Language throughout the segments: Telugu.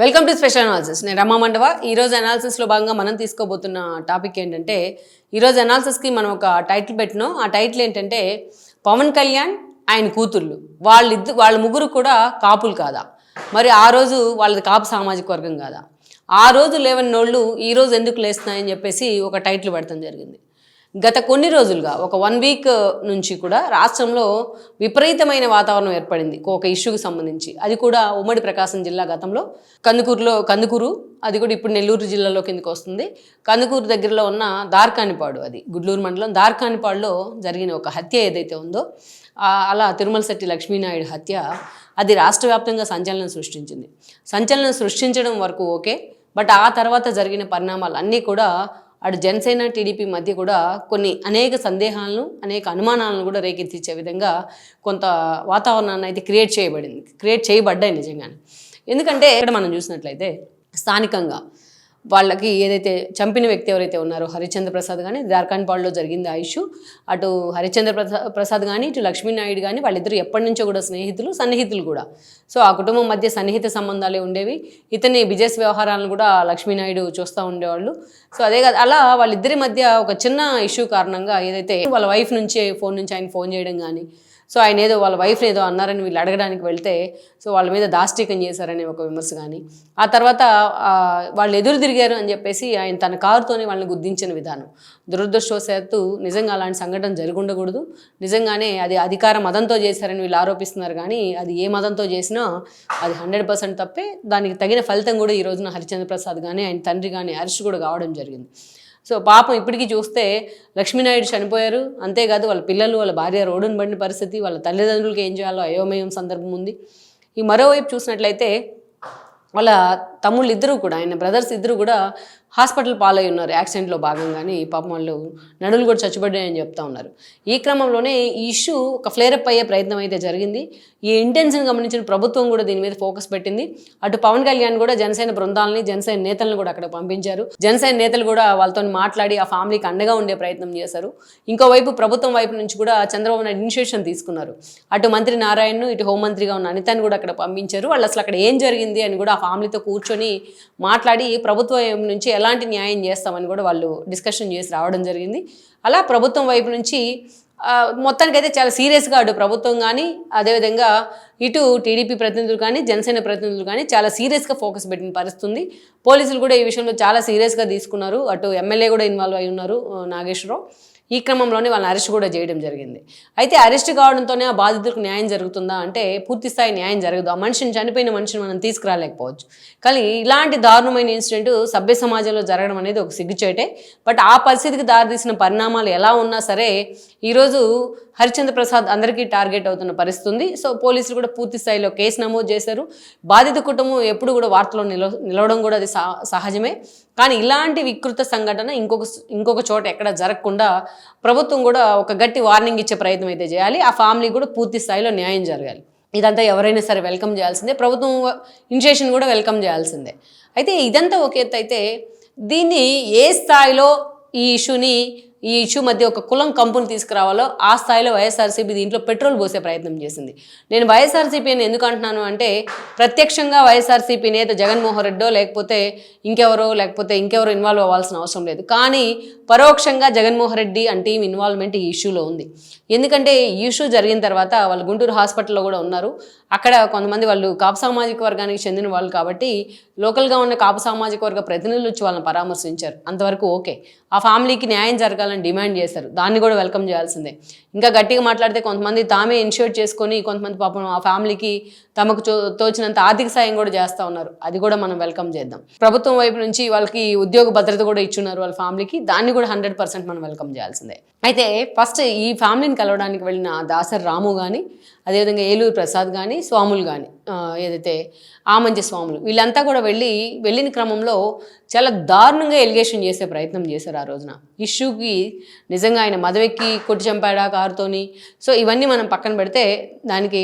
వెల్కమ్ టు స్పెషల్ అనాలిసిస్ నేను రమా మండవ. ఈరోజు అనాలిసిస్లో భాగంగా మనం తీసుకోబోతున్న టాపిక్ ఏంటంటే ఈరోజు అనాలిసిస్కి మనం ఒక టైటిల్ పెట్టినాం. ఆ టైటిల్ ఏంటంటే పవన్ కళ్యాణ్ ఆయన కూతుర్లు. వాళ్ళిద్దు వాళ్ళ ముగ్గురు కూడా కాపులు కాదా? మరి ఆ రోజు వాళ్ళది కాపు సామాజిక వర్గం కాదా? ఆ రోజు లేవని నోళ్ళు ఈరోజు ఎందుకు లేస్తున్నాయని చెప్పేసి ఒక టైటిల్ పెడతాం జరిగింది. గత కొన్ని రోజులుగా ఒక వన్ వీక్ నుంచి కూడా రాష్ట్రంలో విపరీతమైన వాతావరణం ఏర్పడింది ఒక ఇష్యూకి సంబంధించి. అది కూడా ఉమ్మడి ప్రకాశం జిల్లా గతంలో. కందుకూరులో కందుకూరు అది కూడా ఇప్పుడు నెల్లూరు జిల్లాలో కిందకి వస్తుంది. కందుకూరు దగ్గరలో ఉన్న దార్కానిపాడు అది గుడ్లూరు మండలం దార్కానిపాడులో జరిగిన ఒక హత్య ఏదైతే ఉందో అలా తిరుమల శెట్టి లక్ష్మీనాయుడు హత్య అది రాష్ట్ర వ్యాప్తంగా సంచలనం సృష్టించింది. సంచలనం సృష్టించడం వరకు ఓకే బట్ ఆ తర్వాత జరిగిన పరిణామాలు అన్నీ కూడా అటు జనసేన టీడీపీ మధ్య కూడా కొన్ని అనేక సందేహాలను అనేక అనుమానాలను కూడా రేకెత్తించే విధంగా కొంత వాతావరణాన్ని అయితే క్రియేట్ చేయబడింది క్రియేట్ చేయబడ్డాయి నిజంగానే. ఎందుకంటే ఇక్కడ మనం చూసినట్లయితే స్థానికంగా వాళ్ళకి ఏదైతే చంపిన వ్యక్తి ఎవరైతే ఉన్నారో హరిచంద్ర ప్రసాద్ కానీ జార్ఖండ్పాడులో జరిగింది ఆ ఇష్యూ. అటు హరిచంద్ర ప్రసా- ప్రసాద్ కానీ ఇటు లక్ష్మీనాయుడు కానీ వాళ్ళిద్దరు ఎప్పటి నుంచో కూడా స్నేహితులు సన్నిహితులు కూడా. సో ఆ కుటుంబం మధ్య సన్నిహిత సంబంధాలే ఉండేవి. ఇతని బిజినెస్ వ్యవహారాలను కూడా లక్ష్మీనాయుడు చూస్తూ ఉండేవాళ్ళు. సో అదే కాదు అలా వాళ్ళిద్దరి మధ్య ఒక చిన్న ఇష్యూ కారణంగా ఏదైతే వాళ్ళ వైఫ్ నుంచి ఫోన్ నుంచి ఆయన ఫోన్ చేయడం కానీ సో ఆయన ఏదో వాళ్ళ వైఫ్ని ఏదో అన్నారని వీళ్ళు అడగడానికి వెళ్తే సో వాళ్ళ మీద దాష్టికం చేశారనే ఒక విమర్శ కానీ ఆ తర్వాత వాళ్ళు ఎదురు తిరిగారు అని చెప్పేసి ఆయన తన కారుతోనే వాళ్ళని గుద్దించిన విధానం. దురదృష్టవశాత్తు నిజంగా అలాంటి సంఘటన జరిగి ఉండకూడదు నిజంగానే అది అధికార మతంతో చేశారని వీళ్ళు ఆరోపిస్తున్నారు కానీ అది ఏ మతంతో చేసినా అది హండ్రెడ్ పర్సెంట్ తప్పే. దానికి తగిన ఫలితం కూడా ఈ రోజున హరిచంద్ర ప్రసాద్ కానీ ఆయన తండ్రి కానీ అరెస్ట్ కూడా కావడం జరిగింది. సో పాపం ఇప్పటికీ చూస్తే లక్ష్మీనాయుడు చనిపోయారు. అంతేకాదు వాళ్ళ పిల్లలు వాళ్ళ భార్య రోడ్డును పడిన పరిస్థితి వాళ్ళ తల్లిదండ్రులకి ఏం చేయాలో అయోమయం సందర్భం ఉంది. ఈ మరోవైపు చూసినట్లయితే వాళ్ళ తమ్ముళ్ళు ఇద్దరు కూడా ఆయన బ్రదర్స్ ఇద్దరు కూడా హాస్పిటల్ పాలై ఉన్నారు. యాక్సిడెంట్లో భాగంగానే పాపం వాళ్ళు నడులు కూడా చచ్చిపడ్డాయని చెప్తా ఉన్నారు. ఈ క్రమంలోనే ఈ ఇష్యూ ఒక ఫ్లేరప్ అయ్యే ప్రయత్నం అయితే జరిగింది. ఈ ఇంటెన్షన్ గమనించిన ప్రభుత్వం కూడా దీని మీద ఫోకస్ పెట్టింది. అటు పవన్ కళ్యాణ్ కూడా జనసేన బృందాలని జనసేన నేతలను కూడా అక్కడ పంపించారు. జనసేన నేతలు కూడా వాళ్ళతో మాట్లాడి ఆ ఫ్యామిలీకి అండగా ఉండే ప్రయత్నం చేశారు. ఇంకోవైపు ప్రభుత్వం వైపు నుంచి కూడా చంద్రబాబు నాయుడు ఇనిషియేషన్ తీసుకున్నారు. అటు మంత్రి నారాయణను ఇటు హోంమంత్రిగా ఉన్న అనితని కూడా అక్కడ పంపించారు. వాళ్ళు అసలు అక్కడ ఏం జరిగింది అని కూడా ఆ ఫ్యామిలీతో కూర్చొని మాట్లాడి ప్రభుత్వం వైపు నుంచి ఎలాంటి న్యాయం చేస్తామని కూడా వాళ్ళు డిస్కషన్ చేసి రావడం జరిగింది. అలా ప్రభుత్వం వైపు నుంచి మొత్తానికైతే చాలా సీరియస్గా అటు ప్రభుత్వం కానీ అదేవిధంగా ఇటు టీడీపీ ప్రతినిధులు కానీ జనసేన ప్రతినిధులు కానీ చాలా సీరియస్గా ఫోకస్ పెట్టిన పరిస్థితుంది. పోలీసులు కూడా ఈ విషయంలో చాలా సీరియస్గా తీసుకున్నారు. అటు ఎమ్మెల్యే కూడా ఇన్వాల్వ్ అయి ఉన్నారు నాగేశ్వరరావు. ఈ క్రమంలోనే వాళ్ళని అరెస్ట్ కూడా చేయడం జరిగింది. అయితే అరెస్ట్ కావడంతోనే ఆ బాధితులకు న్యాయం జరుగుతుందా అంటే పూర్తి స్థాయి న్యాయం జరగదు. ఆ మనిషిని చనిపోయిన మనిషిని మనం తీసుకురాలేకపోవచ్చు. కానీ ఇలాంటి దారుణమైన ఇన్సిడెంట్ సభ్య సమాజంలో జరగడం అనేది ఒక సిగ్గుచేటే. బట్ ఆ పరిస్థితికి దారితీసిన పరిణామాలు ఎలా ఉన్నా సరే ఈరోజు హరిచంద్ర ప్రసాద్ అందరికీ టార్గెట్ అవుతున్న పరిస్థితి ఉంది. సో పోలీసులు కూడా పూర్తి స్థాయిలో కేసు నమోదు చేశారు. బాధిత కుటుంబం ఎప్పుడు కూడా వార్తలో నిల నిలవడం కూడా అది సహ- సహజమే. కానీ ఇలాంటి వికృత సంఘటన ఇంకొక ఇంకొక చోట ఎక్కడ జరగకుండా ప్రభుత్వం కూడా ఒక గట్టి వార్నింగ్ ఇచ్చే ప్రయత్నం అయితే చేయాలి. ఆ ఫ్యామిలీ కూడా పూర్తి స్థాయిలో న్యాయం జరగాలి. ఇదంతా ఎవరైనా సరే వెల్కమ్ చేయాల్సిందే. ప్రభుత్వం ఇనిషియేషన్ కూడా వెల్కమ్ చేయాల్సిందే. అయితే ఇదంతా ఒక ఎత్తు అయితే దీన్ని ఏ స్థాయిలో ఈ ఇష్యూని ఈ ఇష్యూ మధ్య ఒక కులం కంపుని తీసుకురావాలో ఆ స్థాయిలో వైఎస్ఆర్సీపీ దీంట్లో పెట్రోల్ పోసే ప్రయత్నం చేసింది. నేను వైఎస్ఆర్సీపీని ఎందుకు అంటున్నాను అంటే ప్రత్యక్షంగా వైఎస్ఆర్సీపీ నేత జగన్మోహన్ రెడ్డో లేకపోతే ఇంకెవరో లేకపోతే ఇంకెవరో ఇన్వాల్వ్ అవ్వాల్సిన అవసరం లేదు. కానీ పరోక్షంగా Jaganmohan Reddy and team involvement ఈ ఇష్యూలో ఉంది. ఎందుకంటే ఈ ఇష్యూ జరిగిన తర్వాత వాళ్ళు గుంటూరు హాస్పిటల్లో కూడా ఉన్నారు. అక్కడ కొంతమంది వాళ్ళు కాపు సామాజిక వర్గానికి చెందిన వాళ్ళు కాబట్టి లోకల్గా ఉన్న కాపు సామాజిక వర్గ ప్రతినిధులు వచ్చి వాళ్ళని పరామర్శించారు. అంతవరకు ఓకే. ఆ ఫ్యామిలీకి న్యాయం జరగాలని డిమాండ్ చేశారు. దాన్ని కూడా వెల్కమ్ చేయాల్సిందే. ఇంకా గట్టిగా మాట్లాడితే కొంతమంది తామే ఇనిషియేట్ చేసుకొని కొంతమంది పాపం ఆ ఫ్యామిలీకి తమకు తోచినంత ఆర్థిక సాయం కూడా చేస్తూ ఉన్నారు. అది కూడా మనం వెల్కమ్ చేద్దాం. ప్రభుత్వం వైపు నుంచి వాళ్ళకి ఉద్యోగ భద్రత కూడా ఇచ్చున్నారు వాళ్ళ ఫ్యామిలీకి. దాన్ని కూడా హండ్రెడ్ పర్సెంట్ మనం వెల్కమ్ చేయాల్సిందే. అయితే ఫస్ట్ ఈ ఫ్యామిలీని కలవడానికి వెళ్ళిన దాసరి రాము కానీ అదేవిధంగా ఏలూరు ప్రసాద్ కానీ స్వాములు కానీ ఏదైతే ఆమంచి స్వాములు వీళ్ళంతా కూడా వెళ్ళి వెళ్ళిన క్రమంలో చాలా దారుణంగా ఎలిగేషన్ చేసే ప్రయత్నం చేశారు ఆ రోజున. ఇష్యూకి నిజంగా ఆయన మదవెక్కి కొట్టి చంపాడా కారుతోని. సో ఇవన్నీ మనం పక్కన పెడితే దానికి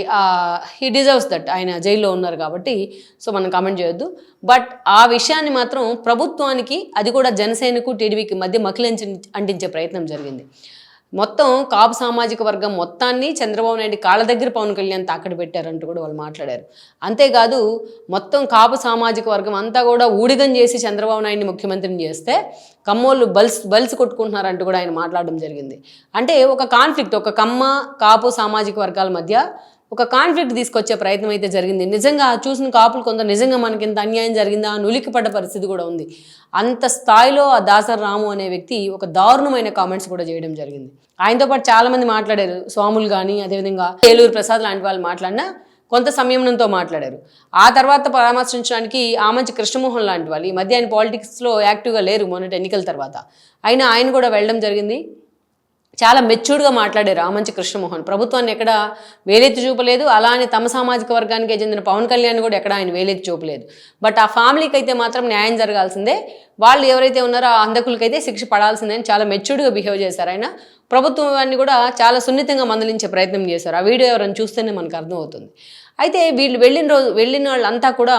హీ డిజర్వ్స్ దట్ ఆయన జైల్లో ఉన్నారు కాబట్టి సో మనం కామెంట్ చేయొద్దు. బట్ ఆ విషయాన్ని మాత్రం ప్రభుత్వానికి అది కూడా జనసేనకు టీడీపీకి మధ్య మకిలించి అంటించే ప్రయత్నం జరిగింది. మొత్తం కాపు సామాజిక వర్గం మొత్తాన్ని చంద్రబాబు నాయుడు కాళ్ళ దగ్గర పవన్ కళ్యాణ్ తాకడి పెట్టారంటూ కూడా వాళ్ళు మాట్లాడారు. అంతేకాదు మొత్తం కాపు సామాజిక వర్గం అంతా కూడా ఊడిగం చేసి చంద్రబాబు నాయుడిని ముఖ్యమంత్రిని చేస్తే కమ్మోళ్ళు బల్స్ బల్స్ కొట్టుకుంటున్నారంటూ కూడా ఆయన మాట్లాడడం జరిగింది. అంటే ఒక కాన్ఫ్లిక్ట్ ఒక కమ్మ కాపు సామాజిక వర్గాల మధ్య ఒక కాన్ఫ్లిక్ట్ తీసుకొచ్చే ప్రయత్నం అయితే జరిగింది. నిజంగా చూసిన కాపులు కొంత నిజంగా మనకి ఇంత అన్యాయం జరిగిందా? అని ఉలిక్కిపడ్డ పరిస్థితి కూడా ఉంది. అంత స్థాయిలో ఆ దాసర్ రాము అనే వ్యక్తి ఒక దారుణమైన కామెంట్స్ కూడా చేయడం జరిగింది. ఆయనతో పాటు చాలా మంది మాట్లాడారు. స్వాములు కానీ అదేవిధంగా ఏలూరు ప్రసాద్ లాంటి వాళ్ళు మాట్లాడినా కొంత సంయమనంతో మాట్లాడారు. ఆ తర్వాత పరామర్శించడానికి ఆమంచి కృష్ణమోహన్ లాంటి వాళ్ళు ఈ మధ్య ఆయన పాలిటిక్స్లో యాక్టివ్గా లేరు మొన్నటి ఎన్నికల తర్వాత. అయినా ఆయన కూడా వెళ్ళడం జరిగింది. చాలా మెచ్యూర్డ్గా మాట్లాడారు ఆమంచి కృష్ణమోహన్. ప్రభుత్వాన్ని ఎక్కడ వేలెత్తి చూపలేదు. అలా అని తమ సామాజిక వర్గానికి చెందిన పవన్ కళ్యాణ్ కూడా ఎక్కడ ఆయన వేలెత్తి చూపలేదు. బట్ ఆ ఫ్యామిలీకి అయితే మాత్రం న్యాయం జరగాల్సిందే. వాళ్ళు ఎవరైతే ఉన్నారో ఆ అందకులకైతే శిక్ష పడాల్సిందే అని చాలా మెచ్యూర్డ్గా బిహేవ్ చేశారు ఆయన. ప్రభుత్వాన్ని కూడా చాలా సున్నితంగా మందలించే ప్రయత్నం చేశారు. ఆ వీడియో ఎవరైనా చూస్తేనే మనకు అర్థమవుతుంది. అయితే వీళ్ళు వెళ్ళిన రోజు వెళ్ళిన వాళ్ళంతా కూడా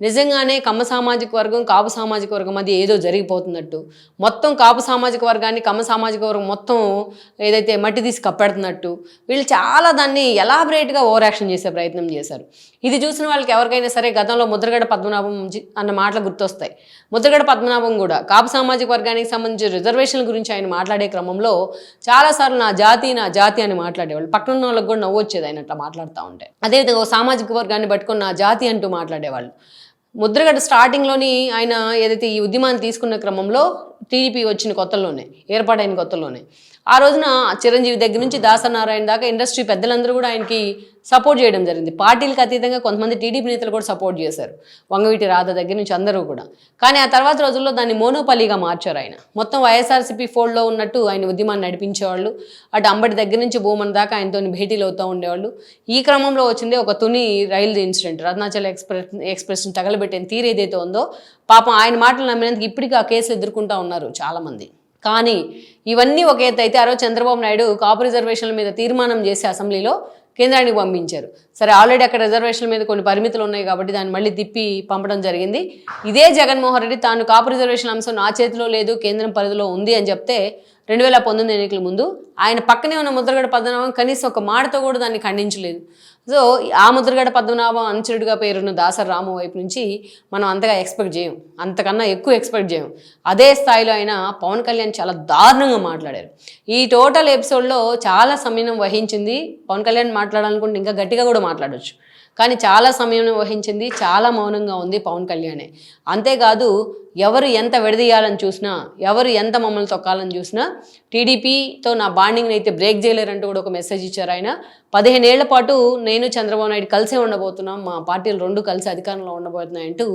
నిజంగానే కమ్మ సామాజిక వర్గం కాపు సామాజిక వర్గం మధ్య ఏదో జరిగిపోతున్నట్టు. మొత్తం కాపు సామాజిక వర్గాన్ని కమ్మ సామాజిక వర్గం మొత్తం ఏదైతే మట్టి తీసి కప్పెడుతున్నట్టు. వీళ్ళు చాలా దాన్ని ఎలాబరేట్గా ఓవర్ యాక్షన్ చేసే ప్రయత్నం చేశారు. ఇది చూసిన వాళ్ళకి ఎవరికైనా సరే గతంలో ముద్రగడ పద్మనాభం అన్న మాటలు గుర్తొస్తాయి. ముద్రగడ పద్మనాభం కూడా కాపు సామాజిక వర్గానికి సంబంధించి రిజర్వేషన్ల గురించి ఆయన మాట్లాడే క్రమంలో చాలాసార్లు నా జాతి నా జాతి అని మాట్లాడేవాళ్ళు. పక్కన ఉన్న వాళ్ళకి కూడా నవ్వు వచ్చేది ఆయన అట్లా మాట్లాడుతూ ఉంటే. అదేవిధంగా ఓ సామాజిక వర్గాన్ని పట్టుకొని నా జాతి అంటూ మాట్లాడేవాళ్ళు. ముద్రగడ స్టార్టింగ్లోని ఆయన ఏదైతే ఈ ఉద్యమాన్ని తీసుకున్న క్రమంలో టీడీపీ వచ్చిన కొత్తలోనే ఏర్పాటైన కొత్తలోనే. ఆ రోజున చిరంజీవి దగ్గర నుంచి దాసనారాయణ దాకా ఇండస్ట్రీ పెద్దలందరూ కూడా ఆయనకి సపోర్ట్ చేయడం జరిగింది. పార్టీలకు అతీతంగా కొంతమంది టీడీపీ నేతలు కూడా సపోర్ట్ చేశారు. వంగవీటి రాధ దగ్గర నుంచి అందరూ కూడా. కానీ ఆ తర్వాత రోజుల్లో దాన్ని మోనోపల్లిగా మార్చారు ఆయన. మొత్తం వైఎస్ఆర్సీపీ ఫోల్డ్లో ఉన్నట్టు ఆయన ఉద్యమాన్ని నడిపించేవాళ్ళు. అటు అంబటి దగ్గర నుంచి భూమన్ దాకా ఆయనతో భేటీలు అవుతూ ఉండేవాళ్ళు. ఈ క్రమంలో వచ్చిందే ఒక Tuni rail incident. Ratnachal express ఎక్స్ప్రెస్ని తగలబెట్టిన తీరు ఏదైతే ఉందో పాపం ఆయన మాటలు నమ్మినందుకు ఇప్పటికీ ఆ కేసులు ఎదుర్కొంటూ ఉన్నారు చాలామంది. కానీ ఇవన్నీ ఒక ఎత్తు అయితే ఆ రోజు చంద్రబాబు నాయుడు కాపు రిజర్వేషన్ల మీద తీర్మానం చేసే అసెంబ్లీలో కేంద్రానికి పంపించారు. సరే ఆల్రెడీ అక్కడ రిజర్వేషన్ల మీద కొన్ని పరిమితులు ఉన్నాయి కాబట్టి దాన్ని మళ్ళీ తిప్పి పంపడం జరిగింది. ఇదే జగన్మోహన్ రెడ్డి తాను కాపు రిజర్వేషన్ అంశం నా చేతిలో లేదు కేంద్రం పరిధిలో ఉంది అని చెప్తే రెండు వేల పంతొమ్మిది ఎన్నికల ముందు ఆయన పక్కనే ఉన్న ముద్రగడ పద్మనాభం కనీసం ఒక మాటతో కూడా దాన్ని ఖండించలేదు. సో ఆ ముద్రగడ పద్మనాభం అనుచరుడిగా పేరున్న దాసరి రాము వైపు నుంచి మనం అంతగా ఎక్స్పెక్ట్ చేయం. అంతకన్నా ఎక్కువ ఎక్స్పెక్ట్ చేయం. అదే స్థాయిలో అయినా పవన్ కళ్యాణ్ చాలా దారుణంగా మాట్లాడారు. ఈ టోటల్ ఎపిసోడ్లో చాలా సమయం వహించింది. పవన్ కళ్యాణ్ మాట్లాడాలనుకుంటే ఇంకా గట్టిగా కూడా మాట్లాడవచ్చు కానీ చాలా సమయం వహించింది చాలా మౌనంగా ఉంది పవన్ కళ్యాణే. అంతేకాదు ఎవరు ఎంత విడదీయాలని చూసినా ఎవరు ఎంత మమ్మల్ని తొక్కాలని చూసినా టీడీపీతో నా బాండింగ్ని అయితే బ్రేక్ చేయలేరంటూ కూడా ఒక మెసేజ్ ఇచ్చారు ఆయన. పదిహేను ఏళ్ళ పాటు నేను చంద్రబాబు నాయుడు కలిసే ఉండబోతున్నాం మా పార్టీలు రెండు కలిసి అధికారంలో ఉండబోతున్నాయంటూ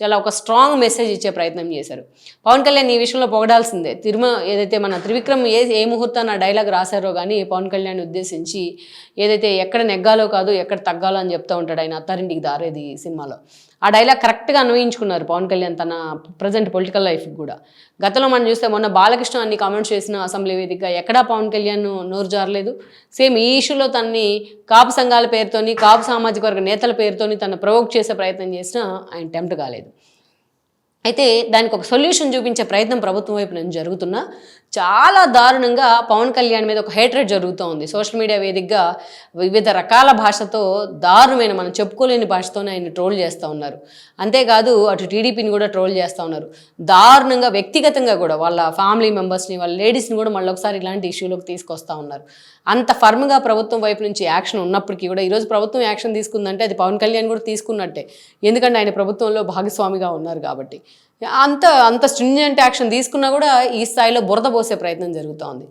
చాలా ఒక స్ట్రాంగ్ మెసేజ్ ఇచ్చే ప్రయత్నం చేశారు. పవన్ కళ్యాణ్ ఈ విషయంలో పొగడాల్సిందే. తిరుమ ఏదైతే మన త్రివిక్రమ్ ఏ ఏ ముహూర్తాన్ని డైలాగ్ రాశారో కానీ పవన్ కళ్యాణ్ ఉద్దేశించి ఏదైతే ఎక్కడ నెగ్గాలో కాదు ఎక్కడ తగ్గాలో అని చెప్తూ ఉంటాడు ఆయన అత్తారింటికి దారేది సినిమాలో. ఆ డైలాగ్ కరెక్ట్గా అన్వయించుకున్నారు పవన్ కళ్యాణ్ తన ప్రజెంట్ పొలిటికల్ లైఫ్కి కూడా. గతంలో మనం చూస్తే మొన్న బాలకృష్ణ అన్ని కామెంట్స్ చేసిన అసెంబ్లీ వేదికగా ఎక్కడా పవన్ కళ్యాణ్ నోరు జారలేదు. సేమ్ ఈ ఇష్యూలో తన్ని కాపు సంఘాల పేరుతోని కాపు సామాజిక వర్గ నేతల పేరుతోని తను ప్రవోక్ చేసే ప్రయత్నం చేసినా ఆయన టెంప్ట్ కాలేదు. అయితే దానికి ఒక సొల్యూషన్ చూపించే ప్రయత్నం ప్రభుత్వం వైపు నుంచి జరుగుతున్నా. చాలా దారుణంగా పవన్ కళ్యాణ్ మీద ఒక హేట్రేట్ జరుగుతూ ఉంది. సోషల్ మీడియా వేదికగా వివిధ రకాల భాషతో దారుణమైన మనం చెప్పుకోలేని భాషతోనే ఆయన ట్రోల్ చేస్తూ ఉన్నారు. అంతేకాదు అటు టీడీపీని కూడా ట్రోల్ చేస్తూ ఉన్నారు. దారుణంగా వ్యక్తిగతంగా కూడా వాళ్ళ ఫ్యామిలీ మెంబర్స్ని వాళ్ళ లేడీస్ని కూడా మళ్ళీ ఒకసారి ఇలాంటి ఇష్యూలోకి తీసుకొస్తూ ఉన్నారు. అంత ఫర్మ్గా ప్రభుత్వం వైపు నుంచి యాక్షన్ ఉన్నప్పటికీ కూడా ఈరోజు ప్రభుత్వం యాక్షన్ తీసుకుందంటే అది పవన్ కళ్యాణ్ కూడా తీసుకున్నట్టే. ఎందుకంటే ఆయన ప్రభుత్వంలో భాగస్వామిగా ఉన్నారు కాబట్టి. అంత అంత స్ట్రింజెంట్ యాక్షన్ తీసుకున్నా కూడా ఈ స్థాయిలో బురద పోసే ప్రయత్నం జరుగుతోంది.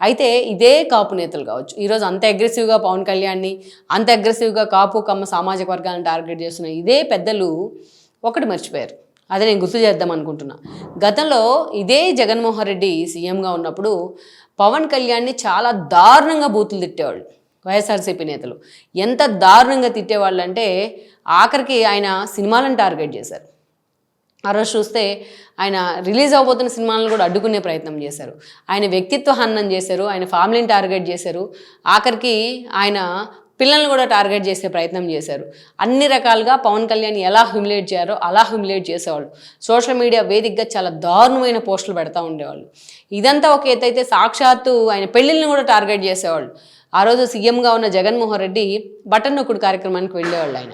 అయితే ఇదే కాపు నేతలు కావచ్చు. ఈరోజు అంత అగ్రెసివ్గా పవన్ కళ్యాణ్ని అంత అగ్రెసివ్గా కాపు కమ్మ సామాజిక వర్గాలను టార్గెట్ చేస్తున్న ఇదే పెద్దలు ఒకటి మర్చిపోయారు. అదే నేను గుర్తు చేద్దాం అనుకుంటున్నా. గతంలో ఇదే జగన్మోహన్ రెడ్డి సీఎంగా ఉన్నప్పుడు పవన్ కళ్యాణ్ని చాలా దారుణంగా బూతులు తిట్టేవాళ్ళు వైఎస్ఆర్సీపీ నేతలు. ఎంత దారుణంగా తిట్టేవాళ్ళు అంటే ఆఖరికి ఆయన సినిమాలను టార్గెట్ చేశారు. ఆ రోజు చూస్తే ఆయన రిలీజ్ అవబోతున్న సినిమాలను కూడా అడ్డుకునే ప్రయత్నం చేశారు. ఆయన వ్యక్తిత్వ హన్నం చేశారు ఆయన ఫ్యామిలీని టార్గెట్ చేశారు. ఆఖరికి ఆయన పిల్లల్ని కూడా టార్గెట్ చేసే ప్రయత్నం చేశారు. అన్ని రకాలుగా పవన్ కళ్యాణ్ ఎలా హ్యూమిలేట్ చేయారో అలా హ్యూమిలేట్ చేసేవాళ్ళు. సోషల్ మీడియా వేదికగా చాలా దారుణమైన పోస్టులు పెడతా ఉండేవాళ్ళు. ఇదంతా ఒక ఎత్తైతే సాక్షాత్తు ఆయన పెళ్ళిళ్ళని కూడా టార్గెట్ చేసేవాళ్ళు. ఆ రోజు సీఎంగా ఉన్న జగన్మోహన్ రెడ్డి బటన్ నొక్కుడు కార్యక్రమానికి వెళ్ళేవాళ్ళు ఆయన.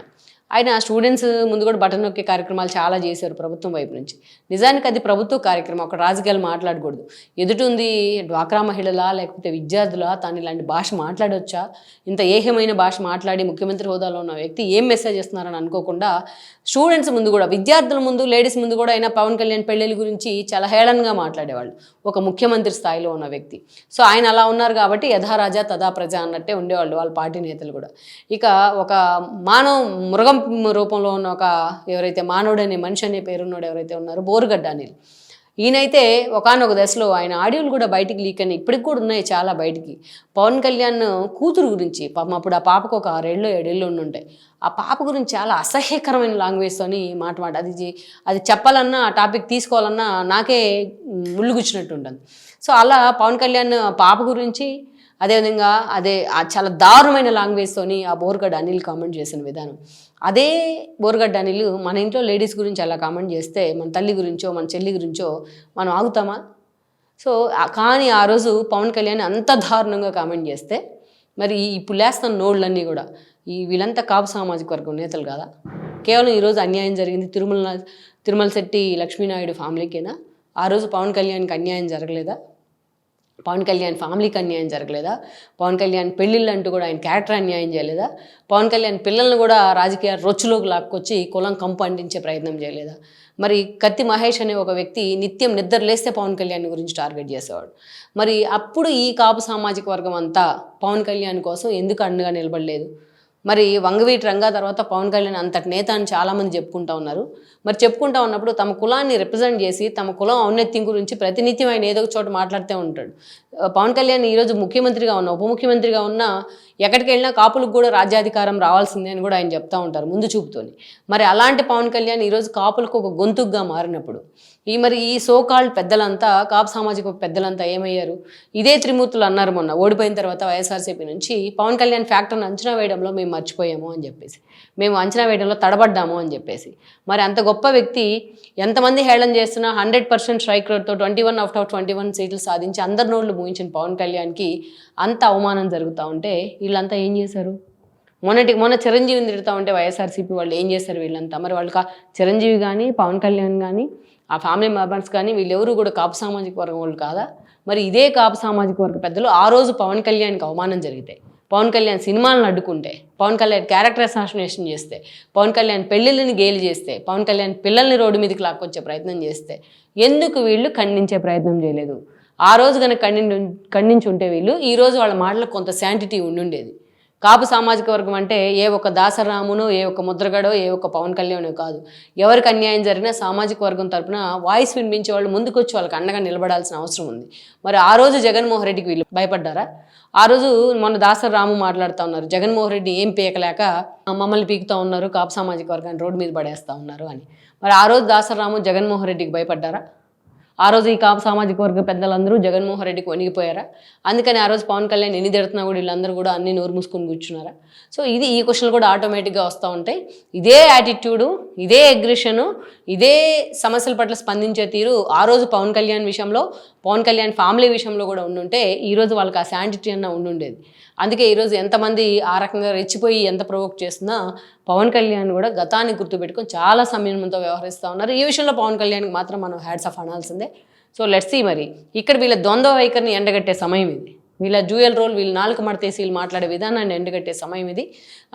ఆయన స్టూడెంట్స్ ముందు కూడా బటన్ నొక్కే కార్యక్రమాలు చాలా చేశారు ప్రభుత్వం వైపు నుంచి. నిజానికి అది ప్రభుత్వ కార్యక్రమం ఒక రాజకీయాలు మాట్లాడకూడదు. ఎదుటి ఉంది డ్వాక్రా మహిళలా లేకపోతే విద్యార్థులా తాను ఇలాంటి భాష మాట్లాడొచ్చా? ఇంత ఏహమైన భాష మాట్లాడి ముఖ్యమంత్రి హోదాలో ఉన్న వ్యక్తి ఏం మెసేజ్ చేస్తున్నారని అనుకోకుండా స్టూడెంట్స్ ముందు కూడా విద్యార్థుల ముందు లేడీస్ ముందు కూడా అయినా పవన్ కళ్యాణ్ పెళ్ళిళ్ళ గురించి చాలా హేళనగా మాట్లాడేవాళ్ళు ఒక ముఖ్యమంత్రి స్థాయిలో ఉన్న వ్యక్తి. సో ఆయన అలా ఉన్నారు కాబట్టి యథారాజా తదా ప్రజ అన్నట్టే ఉండేవాళ్ళు వాళ్ళ పార్టీ నేతలు కూడా. ఇక ఒక మానవ మృగం రూపంలో ఉన్న ఒక ఎవరైతే మానవుడు అనే మనిషి అనే పేరున్నోడు ఎవరైతే ఉన్నారో బోరుగడ్డ అనిల్ ఈయనైతే ఒకానొక దశలో ఆయన ఆడియోలు కూడా బయటికి లీక్ అని ఇప్పటికి కూడా ఉన్నాయి చాలా బయటికి. పవన్ కళ్యాణ్ కూతురు గురించి పాపం అప్పుడు ఆ పాపకు ఒక ఆరేళ్ళు ఏడేళ్ళు ఉంటాయి. ఆ పాప గురించి చాలా అసహ్యకరమైన లాంగ్వేజ్తోని మాట మాట. అది అది చెప్పాలన్నా ఆ టాపిక్ తీసుకోవాలన్నా నాకే ముళ్ళు గుచ్చినట్టు ఉంటుంది. సో అలా పవన్ కళ్యాణ్ పాప గురించి అదేవిధంగా అదే చాలా దారుణమైన లాంగ్వేజ్తోని ఆ బోర్గడ్ అనిల్ కామెంట్ చేసిన విధానం. అదే బోర్గడ్డ అనిలు మన ఇంట్లో లేడీస్ గురించి అలా కామెంట్ చేస్తే మన తల్లి గురించో మన చెల్లి గురించో మనం ఆగుతామా? సో కానీ ఆ రోజు పవన్ కళ్యాణ్ అంత దారుణంగా కామెంట్ చేస్తే మరి ఈ పులేస్తున్న నోళ్ళన్నీ కూడా ఈ వీళ్ళంతా కాపు సామాజిక వర్గం నేతలు కదా? కేవలం ఈరోజు అన్యాయం జరిగింది తిరుమల తిరుమల శెట్టి లక్ష్మీనాయుడు ఫ్యామిలీకేనా ఆ రోజు పవన్ కళ్యాణ్కి అన్యాయం జరగలేదా? పవన్ కళ్యాణ్ ఫ్యామిలీకి అన్యాయం జరగలేదా? పవన్ కళ్యాణ్ పెళ్ళిళ్ళు అంటూ కూడా ఆయన క్యారెక్టర్ అన్యాయం చేయలేదా? పవన్ కళ్యాణ్ పిల్లల్ని కూడా రాజకీయ రొచ్చులోకి లాక్కొచ్చి కులం కంపు అందించే ప్రయత్నం చేయలేదా? మరి కత్తి మహేష్ అనే ఒక వ్యక్తి నిత్యం నిద్ర లేస్తే పవన్ కళ్యాణ్ గురించి టార్గెట్ చేసేవాడు. మరి అప్పుడు ఈ కాపు సామాజిక వర్గం అంతా పవన్ కళ్యాణ్ కోసం ఎందుకు అండగా నిలబడలేదు? మరి వంగవీటి రంగా తర్వాత పవన్ కళ్యాణ్ అంతటి నేత అని చాలామంది చెప్పుకుంటా ఉన్నారు. మరి చెప్పుకుంటా ఉన్నప్పుడు తమ కులాన్ని రిప్రజెంట్ చేసి తమ కులం ఔన్నత్యం గురించి ప్రతినిత్యం ఆయన ఏదో ఒక చోట మాట్లాడుతూ ఉంటాడు. పవన్ కళ్యాణ్ ఈరోజు ముఖ్యమంత్రిగా ఉన్న ఉప ముఖ్యమంత్రిగా ఉన్న ఎక్కడికి వెళ్ళినా కాపులకు కూడా రాజ్యాధికారం రావాల్సిందే అని కూడా ఆయన చెప్తా ఉంటారు ముందు చూపుతోని. మరి అలాంటి పవన్ కళ్యాణ్ ఈరోజు కాపులకు ఒక గొంతుగ్గా మారినప్పుడు ఈ మరి ఈ సోకాల్డ్ పెద్దలంతా కాపు సామాజిక పెద్దలంతా ఏమయ్యారు? ఇదే త్రిమూర్తులు అన్నారు మొన్న ఓడిపోయిన తర్వాత వైఎస్ఆర్సీపీ నుంచి పవన్ కళ్యాణ్ ఫ్యాక్టర్ని అంచనా వేయడంలో మేము మర్చిపోయాము అని చెప్పేసి మేము అంచనా వేయడంలో తడబడ్డాము అని చెప్పేసి. మరి అంత గొప్ప వ్యక్తి ఎంతమంది హేళన చేస్తున్నా hundred percent strike రేట్తో twenty one out of twenty one సీట్లు సాధించి అందరి నోళ్ళు ముగించిన పవన్ కళ్యాణ్కి అంత అవమానం జరుగుతూ ఉంటే వీళ్ళంతా ఏం చేశారు? మొన్నటి మొన్న చిరంజీవిని తిడుతూ ఉంటే వైఎస్ఆర్సీపీ వాళ్ళు ఏం చేస్తారు వీళ్ళంతా? మరి వాళ్ళు చిరంజీవి కానీ పవన్ కళ్యాణ్ కానీ ఆ ఫ్యామిలీ మెంబర్స్ కానీ వీళ్ళెవరు కూడా కాపు సామాజిక వర్గం వాళ్ళు కాదా? మరి ఇదే కాపు సామాజిక వర్గ పెద్దలు ఆ రోజు పవన్ కళ్యాణ్కి అవమానం జరిగితే పవన్ కళ్యాణ్ సినిమాలను అడ్డుకుంటే పవన్ కళ్యాణ్ క్యారెక్టర్ అసాసినేషన్ చేస్తే పవన్ కళ్యాణ్ పెళ్ళిళ్ళని గేలి చేస్తే పవన్ కళ్యాణ్ పిల్లల్ని రోడ్డు మీదకి లాక్కొచ్చే ప్రయత్నం చేస్తే ఎందుకు వీళ్ళు ఖండించే ప్రయత్నం చేయలేదు? ఆ రోజు కనుక ఖండి ఖండించి ఉంటే వీళ్ళు ఈ రోజు వాళ్ళ మాటలకు కొంత శాంటిటీ ఉండుండేది. కాపు సామాజిక వర్గం అంటే ఏ ఒక్క దాసరామును ఏ ఒక్క ముద్రగడో ఏ ఒక్క పవన్ కళ్యాణో కాదు. ఎవరికి అన్యాయం జరిగినా సామాజిక వర్గం తరపున వాయిస్ వినిపించే వాళ్ళు ముందుకొచ్చి వాళ్ళకి అండగా నిలబడాల్సిన అవసరం ఉంది. మరి ఆ రోజు జగన్మోహన్ రెడ్డికి వీళ్ళు భయపడ్డారా? ఆ రోజు మొన్న దాసరి రాము మాట్లాడుతూ ఉన్నారు. జగన్మోహన్ రెడ్డి ఏం పీకలేక మమ్మల్ని పీకుతూ ఉన్నారు కాపు సామాజిక వర్గాన్ని రోడ్డు మీద పడేస్తూ ఉన్నారు అని. మరి ఆ రోజు దాసరాము జగన్మోహన్ రెడ్డికి భయపడ్డారా? ఆ రోజు ఈ కాపు సామాజిక వర్గ పెద్దలందరూ జగన్మోహన్ రెడ్డికి వణిగిపోయారా? అందుకని ఆ రోజు పవన్ కళ్యాణ్ ఎన్ని తిడుతున్నా కూడా వీళ్ళందరూ కూడా అన్ని నోరు మూసుకొని కూర్చున్నారా? సో ఇది ఈ క్వశ్చన్లు కూడా ఆటోమేటిక్గా వస్తూ ఉంటాయి. ఇదే యాటిట్యూడు ఇదే అగ్రెషను ఇదే సమస్యల పట్ల స్పందించే తీరు ఆ రోజు పవన్ కళ్యాణ్ విషయంలో పవన్ కళ్యాణ్ ఫ్యామిలీ విషయంలో కూడా ఉండుంటే ఈరోజు వాళ్ళకి ఆ శాంటిటీ అన్న ఉండుండేది. అందుకే ఈరోజు ఎంతమంది ఆ రకంగా రెచ్చిపోయి ఎంత ప్రొవోక్ చేస్తున్నా పవన్ కళ్యాణ్ కూడా గతాన్ని గుర్తుపెట్టుకొని చాలా సంయమనంతో వ్యవహరిస్తూ ఉన్నారు. ఈ విషయంలో పవన్ కళ్యాణ్కి మాత్రం మనం హ్యాడ్స్ ఆఫ్ అనాల్సిందే. సో లెట్స్ సీ మరి. ఇక్కడ వీళ్ళ ద్వంద్వ వైఖరిని ఎండగట్టే సమయం ఇది. వీళ్ళ డ్యూయల్ రోల్ వీళ్ళు నాలుగు మడతేసి వీళ్ళు మాట్లాడే విధానాన్ని ఎండగట్టే సమయం ఇది.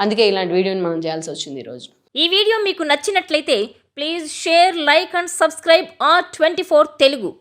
అందుకే ఇలాంటి వీడియోని మనం చేయాల్సి వచ్చింది ఈరోజు ఈ వీడియో మీకు నచ్చినట్లయితే please share like and subscribe R twenty Telugu.